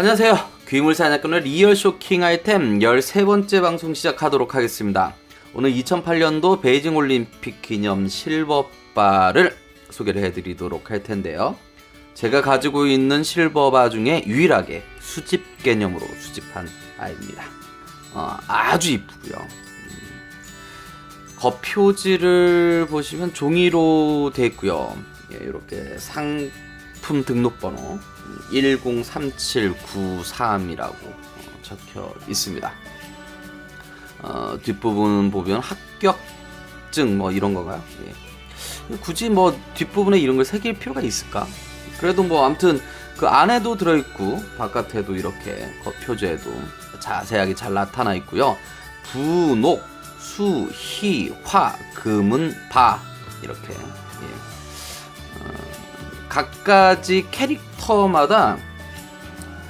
안녕하세요. 귀물 사냥꾼의 리얼 쇼킹 아이템 13번째 방송 시작하도록 하겠습니다. 오늘 2008년도 베이징 올림픽 기념 실버바를 소개를 해드리도록 할 텐데요. 제가 가지고 있는 실버바 중에 유일하게 수집 개념으로 수집한 아이입니다. 어, 아주 이쁘고요. 음, 겉표지를 보시면 종이로 되어 있고요. 예, 이렇게 상품 등록번호 103793이라고 적혀 있습니다. 어, 뒷부분 보면 합격증 뭐 이런 건가요? 예. 굳이 뭐 뒷부분에 이런 걸 새길 필요가 있을까? 그래도 뭐 아무튼 그 안에도 들어있고 바깥에도 이렇게 겉표지에도 자세하게 잘 나타나 있고요. 부녹, 수, 희, 화, 금은 바 이렇게 예. 어, 각가지 캐릭터 마다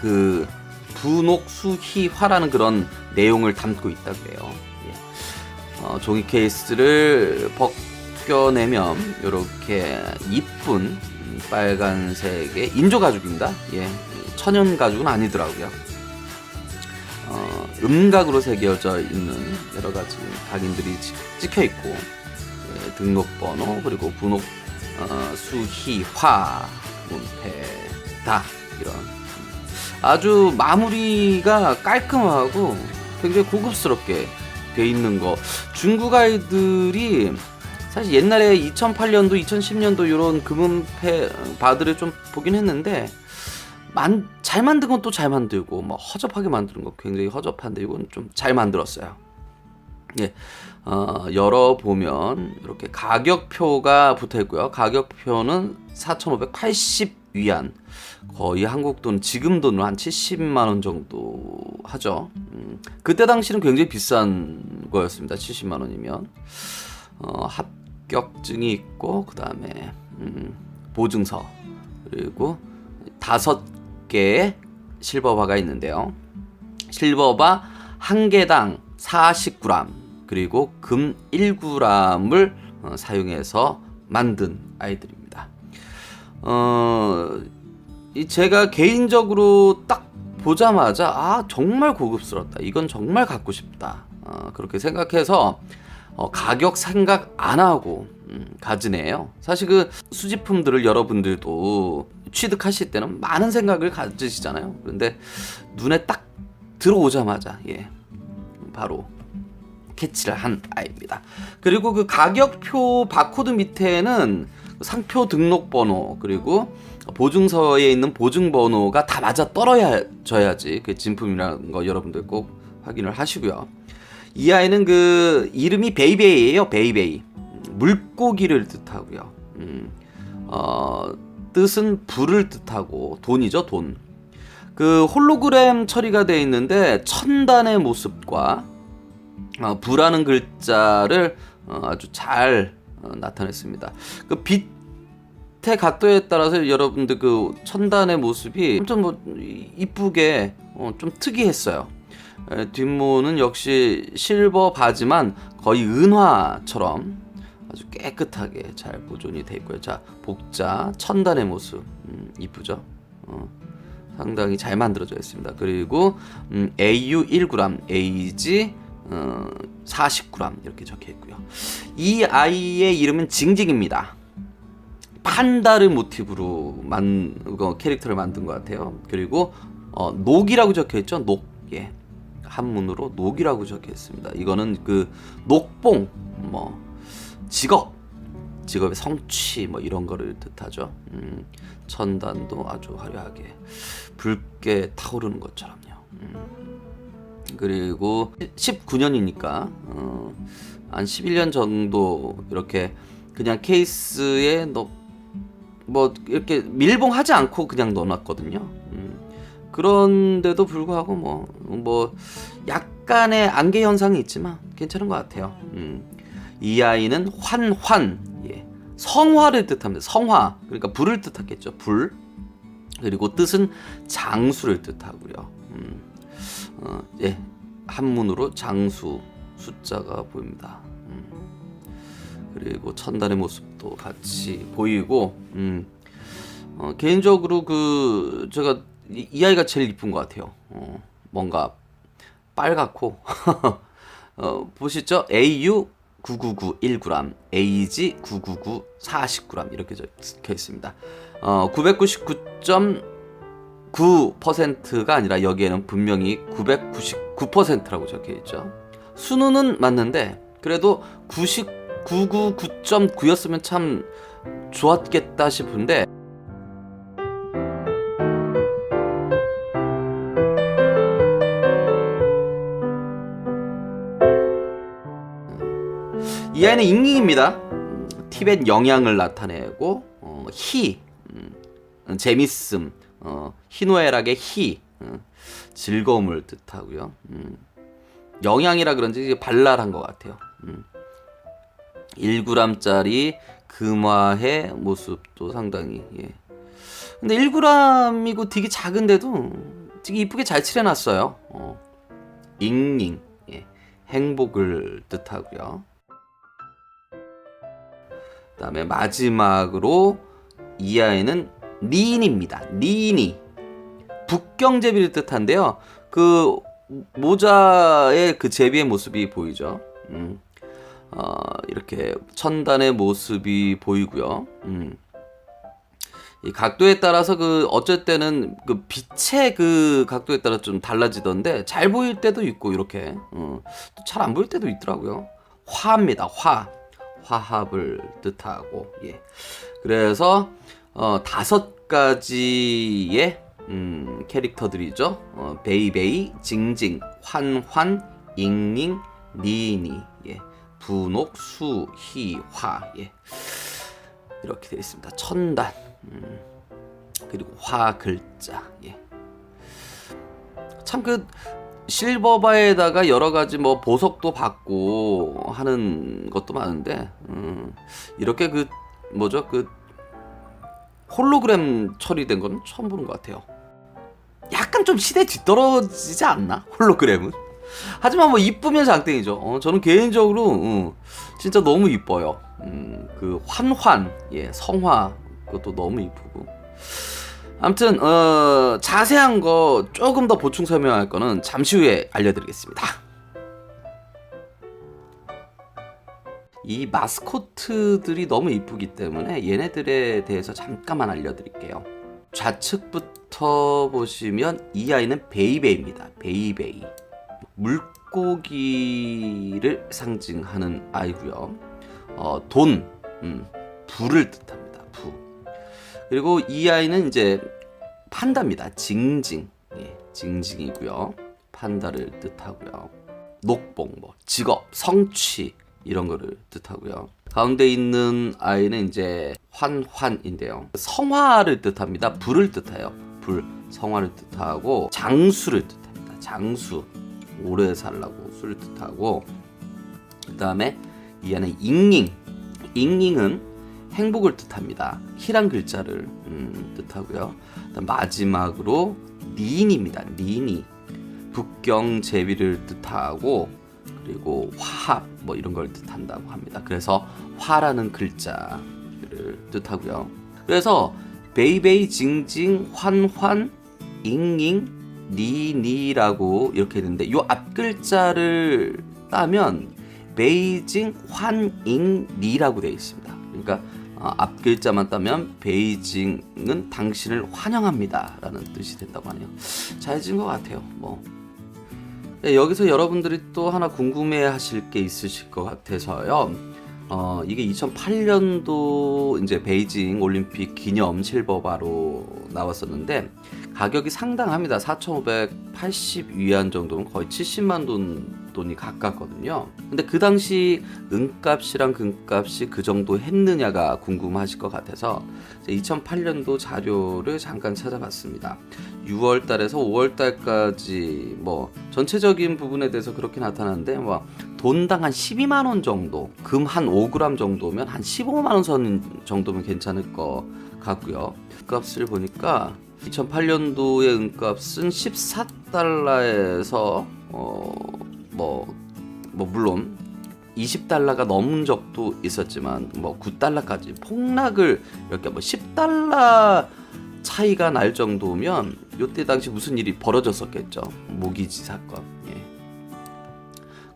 그 부녹, 수, 희, 화라는 그런 내용을 담고 있다 그래요. 예. 어, 종이 케이스를 벗겨내면 이렇게 이쁜 빨간색의 인조 가죽입니다. 예, 천연 가죽은 아니더라고요. 어, 음각으로 새겨져 있는 여러 가지 각인들이 찍혀 있고 예, 등록번호 그리고 분홍 어, 수희화 문패 다. 이런. 아주 마무리가 깔끔하고 굉장히 고급스럽게 돼 있는 거. 중국 아이들이 사실 옛날에 2008년도 2010년도 이런 금은패 바들을 좀 보긴 했는데 만, 잘 만든 건 또 잘 만들고 뭐 허접하게 만드는 건 굉장히 허접한데 이건 좀 잘 만들었어요. 예, 어, 열어 보면 이렇게 가격표가 붙어 있고요. 가격표는 4,580 위안, 거의 한국 돈 지금 돈으로 한 70만 원 정도 하죠. 음, 그때 당시는 굉장히 비싼 거였습니다. 70만 원이면 어, 합격증이 있고 그 다음에 음, 보증서 그리고 다섯 개의 실버바가 있는데요. 실버바 한 개당 40g 그리고 금 1g을 어, 사용해서 만든 아이들입니다. 어, 이 제가 개인적으로 딱 보자마자 아 정말 고급스럽다. 이건 정말 갖고 싶다. 어, 그렇게 생각해서 어, 가격 생각 안 하고 음, 가지네요. 사실 그 수집품들을 여러분들도 취득하실 때는 많은 생각을 가지시잖아요. 그런데 눈에 딱 들어오자마자 예 바로 캐치를 한 아이입니다. 그리고 그 가격표 바코드 밑에는 상표 등록번호 그리고 보증서에 있는 보증번호가 다 맞아 떨어져야지 그 진품이라는 거 여러분들 꼭 확인을 하시고요. 이 아이는 그 이름이 베이베이예요. 베이베이. 물고기를 뜻하고요. 음, 어, 뜻은 불을 뜻하고 돈이죠, 돈. 그 홀로그램 처리가 되어 있는데 천단의 모습과 어, 불하는 글자를 어, 아주 잘 어, 나타냈습니다. 그 빛 의 각도에 따라서 여러분들 그 천단의 모습이 좀뭐 이쁘게 어, 좀 특이했어요. 에, 뒷모는 역시 실버 바지만 거의 은화처럼 아주 깨끗하게 잘 보존이 되어 있고요. 자 복자 천단의 모습 음, 이쁘죠? 어, 상당히 잘 만들어져 있습니다. 그리고 음, AU 1g, 에이지 어, 40g 이렇게 적혀 있고요. 이 아이의 이름은 징징입니다. 판다를 모티브로 만 어, 캐릭터를 만든 것 같아요. 그리고 어, 녹이라고 적혀 있죠. 녹 예. 한문으로 녹이라고 적혀 있습니다. 이거는 그 녹봉 뭐 직업 직업의 성취 뭐 이런 거를 뜻하죠. 음, 천단도 아주 화려하게 붉게 타오르는 것처럼요. 음. 그리고 19년이니까 어, 한 11년 정도 이렇게 그냥 케이스에 넣 뭐 이렇게 밀봉하지 않고 그냥 넣어놨거든요. 음. 그런데도 불구하고 뭐, 뭐, 약간의 안개 현상이 있지만 괜찮은 것 같아요. 음. 이 아이는 환환, 예. 성화를 뜻합니다. 성화. 그러니까 불을 뜻하겠죠. 불. 그리고 뜻은 장수를 뜻하고요. 음. 어, 예. 한문으로 장수 숫자가 보입니다. 음. 그리고 천단의 모습도 같이 보이고, 음. 어, 개인적으로 그 제가 이, 이 아이가 제일 이쁜 것 같아요. 어, 뭔가 빨갛고 어, 보시죠? AU 999 1g, AG 999 40g 이렇게 적혀 있습니다. 어, 999.9%가 아니라 여기에는 분명히 999%라고 적혀 있죠. 수능은 맞는데 그래도 99.9였으면 참 좋았겠다 싶은데 이 아이는 잉잉입니다. 음, 티벳 영향을 나타내고 어, 희 음, 재밌음 어, 희노애락의 희 음, 즐거움을 뜻하고요. 음, 영양이라 그런지 발랄한 것 같아요. 음. 1g짜리 금화의 모습도 상당히 예. 근데 1g이고 되게 작은데도 되게 이쁘게 잘 칠해놨어요. 어. 잉잉 예. 행복을 뜻하고요. 그 다음에 마지막으로 이 아이는 니인입니다. 니인이 북경제비를 뜻한데요. 그 모자의 그 제비의 모습이 보이죠. 음. 어, 이렇게 천단의 모습이 보이고요. 음. 이 각도에 따라서 그 어쩔 때는 그 빛의 그 각도에 따라 좀 달라지던데 잘 보일 때도 있고 이렇게 어, 잘안 보일 때도 있더라고요. 화입니다. 화 화합을 뜻하고 예. 그래서 어, 다섯 가지의 음, 캐릭터들이죠. 어, 베이베이, 징징, 환환, 잉잉, 니니, 예. 분옥, 수, 희, 화, 예. 이렇게 되어 있습니다. 천단, 음, 그리고 화 글자, 예. 참그 실버바에다가 여러 가지 뭐 보석도 받고 하는 것도 많은데 음, 이렇게 그 뭐죠 그 홀로그램 처리된 건 처음 보는 것 같아요. 약간 좀 시대 뒤떨어지지 않나 홀로그램은? 하지만 뭐 이쁘면 장땡이죠. 어, 저는 개인적으로 어, 진짜 너무 이뻐요. 음, 그 환환, 예, 성화 그것도 너무 이쁘고. 아무튼 어, 자세한 거 조금 더 보충 설명할 거는 잠시 후에 알려드리겠습니다. 이 마스코트들이 너무 이쁘기 때문에 얘네들에 대해서 잠깐만 알려드릴게요. 좌측부터 보시면 이 아이는 베이베이입니다. 베이베이. 물고기를 상징하는 아이고요. 어, 돈, 음, 불을 뜻합니다. 부. 그리고 이 아이는 이제 판다입니다. 징징, 예, 징징이고요. 판다를 뜻하고요. 녹봉, 뭐 직업, 성취 이런 거를 뜻하고요. 가운데 있는 아이는 이제 환환인데요. 성화를 뜻합니다. 불을 뜻해요. 불, 성화를 뜻하고 장수를 뜻합니다. 장수, 오래 살라고 수를 뜻하고 그 다음에 이 안에 잉잉, 잉잉은 행복을 뜻합니다. 희란 글자를 음, 뜻하고요. 마지막으로 니인입니다. 니니 북경 제비를 뜻하고 그리고 화합 뭐 이런 걸 뜻한다고 합니다. 그래서 화라는 글자를 뜻하고요. 그래서 베이베이 징징 환환 잉잉 니니라고 이렇게 되는데 요 앞 글자를 따면 베이징 환잉 니라고 되어 있습니다. 그러니까 어, 앞 글자만 따면 베이징은 당신을 환영합니다라는 뜻이 된다고 하네요. 잘 지은 것 같아요. 뭐 네, 여기서 여러분들이 또 하나 궁금해하실 게 있으실 것 같아서요. 어, 이게 2008년도 이제 베이징 올림픽 기념 실버바로 나왔었는데 가격이 상당합니다. 4,580 위안 정도는 거의 70만 돈 돈이 가깝거든요. 근데 그 당시 은값이랑 금값이 그 정도 했느냐가 궁금하실 것 같아서 2008년도 자료를 잠깐 찾아봤습니다. 6월 달에서 5월 달까지 뭐 전체적인 부분에 대해서 그렇게 나타나는데 뭐 돈당 한 12만 원 정도, 금 한 5g 정도면 한 15만 원 선 정도면 괜찮을 것 같고요. 값을 보니까 2008년도의 은값은 14달러에서 어, 뭐, 뭐 물론 20달러가 넘은 적도 있었지만 뭐 9달러까지 폭락을 이렇게 뭐 10달러 차이가 날 정도면 요때 당시 무슨 일이 벌어졌었겠죠. 모기지 사건. 예.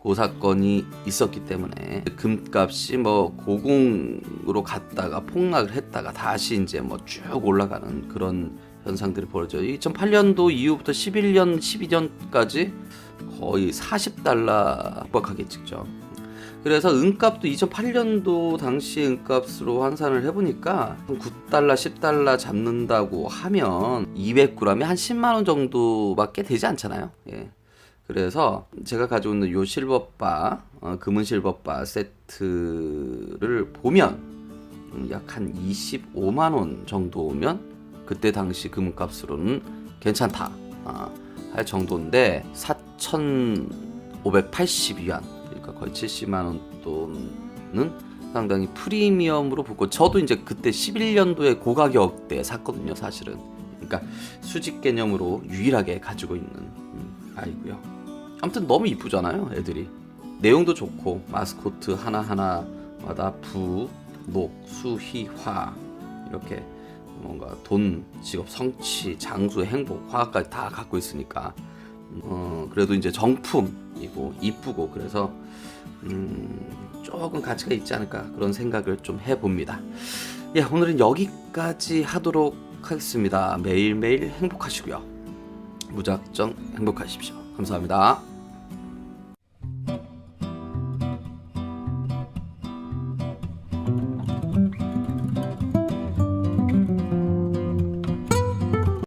그 사건이 있었기 때문에 금값이 뭐 고궁으로 갔다가 폭락을 했다가 다시 이제 뭐 쭉 올라가는 그런 현상들이 벌어져. 2008년도 이후부터 11년, 12년까지 거의 40달러 압박하게 찍죠. 그래서 은값도 2008년도 당시 은값으로 환산을 해보니까 한 9달러, 10달러 잡는다고 하면 200g에 한 10만 원 정도밖에 되지 않잖아요. 예. 그래서 제가 가지고 있는 요 실버바, 어, 금은 실버바 세트를 보면 약 한 25만 원 정도면 그때 당시 금값으로는 괜찮다 아, 할 정도인데 4,580위안 그러니까 거의 70만 원 돈은 상당히 프리미엄으로 붙고 저도 이제 그때 11년도에 고가격대 샀거든요 사실은. 그러니까 수직 개념으로 유일하게 가지고 있는 음, 아이고요. 아무튼 너무 이쁘잖아요 애들이. 내용도 좋고 마스코트 하나하나마다 부, 녹, 수, 희, 화 이렇게 뭔가 돈, 직업, 성취, 장수, 행복, 화까지 다 갖고 있으니까 어, 그래도 이제 정품이고 이쁘고 그래서 음, 조금 가치가 있지 않을까 그런 생각을 좀 해봅니다. 예, 오늘은 여기까지 하도록 하겠습니다. 매일매일 행복하시고요. 무작정 행복하십시오. 감사합니다.